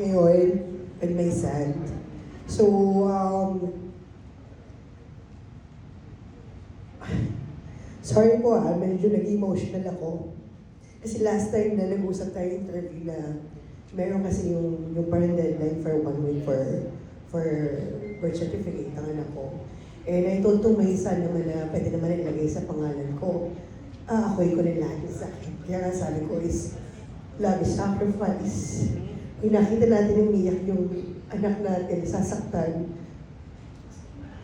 ngayon and my son. So, um, sorry po ah, medyo nag-emotional ako. Kasi last time na nag-usap tayo interview na meron kasi yung, yung parang deadline for one week for for birth certificate ng anak ko. And I told to my son naman na pwede naman ilagay sa pangalan ko. Ah, ako'y ko rin lahat ng sakit. Kaya nga sabi ko is, love is sacrifice. Yung nakita natin umiyak yung anak natin, sasaktan.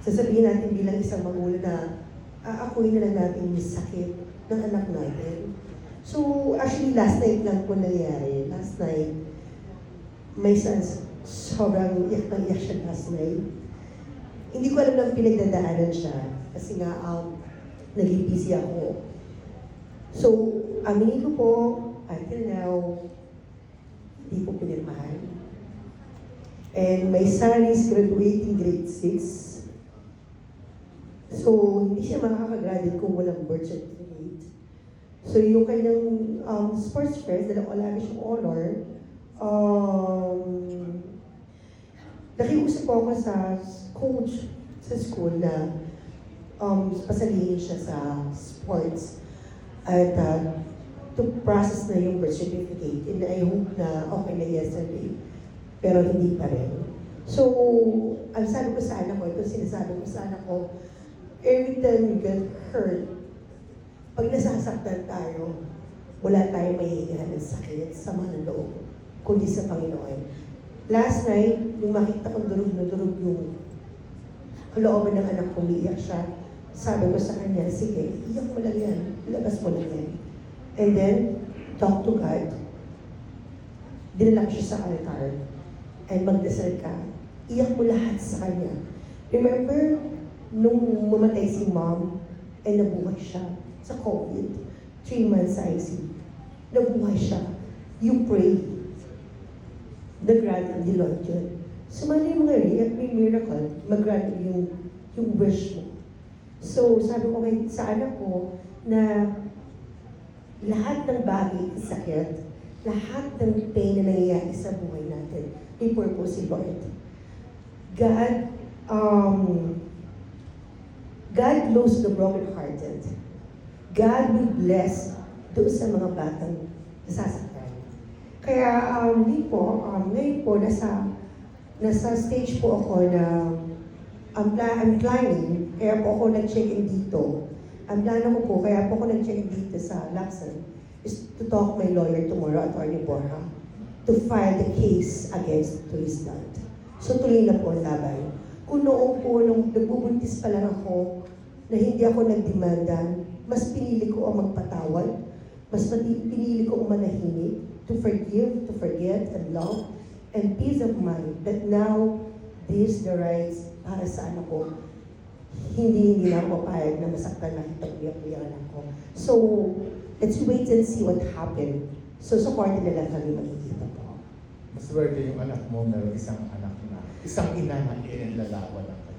Sasabihin natin bilang isang magulang na aakuin na lang natin yung sakit ng anak natin. So, actually, last night lang po nangyari. Last night, may son, sobrang iyak na iyak siya last night. Hindi ko alam na pinagdadaanan siya. Kasi nga, um, naging busy ako. So, aminin ko po, until now, hindi po pinirmahan. And my son is graduating grade 6. So, hindi siya makakagraduate kung walang birth certificate. So, yung kanyang um, sports dala ko lagi siyang honor, um, nakiusap po ako sa coach sa school na um, pasalihin siya sa sports at uh, to process na yung birth certificate and I hope na okay na yesterday pero hindi pa rin. So, ang sabi ko sa anak ko, ito sinasabi ko sa anak ko, every time you get hurt, pag nasasaktan tayo, wala tayong mahihingahan ng sakit sa mga loob, kundi sa Panginoon. Last night, nung makita ko durog na durog yung kalooban ng anak ko, umiiyak siya. Sabi ko sa kanya, sige, iyak mo lang yan. Ilabas mo lang yan. And then, talk to God. Dinala ko siya sa altar. And magdasal ka. Iyak mo lahat sa kanya. Remember, nung mamatay si mom, ay nabuhay siya sa COVID. Three months sa ICU. Nabuhay siya. You pray. Nag-grant ni Lord yun. Sumali mo ngayon, every miracle, mag-grant yung, yung wish mo. So, sabi ko kay, sa anak ko na lahat ng bagay, sakit, lahat ng pain na nangyayari sa buhay natin, may purpose si Lord. God, um, God knows the brokenhearted. God will bless doon sa mga batang nasasaktan. Kaya, um, di po, um, ngayon po, nasa, nasa stage po ako na ang pla- I'm planning, kaya po ako nag-check-in dito. Ang plano ko po, kaya po ako nag-check-in dito sa Lacson, is to talk my lawyer tomorrow, Attorney Borja, to file the case against his dad. So tuloy na po ang laban. Kung noong po, nung nagbubuntis pa lang ako, na hindi ako nagdemanda, mas pinili ko ang magpatawad, mas pinili ko ang manahimik, to forgive, to forget, and love, and peace of mind, that now, this the rights para sa anak ko. Hindi, hindi na ako papayag na masaktan na kita uyak-uyak anak ko. So, let's wait and see what happened. So, supportin na lang kami makikita po. Maswerte yung anak mo, meron isang anak na, isang ina na inilalawan ng kanyang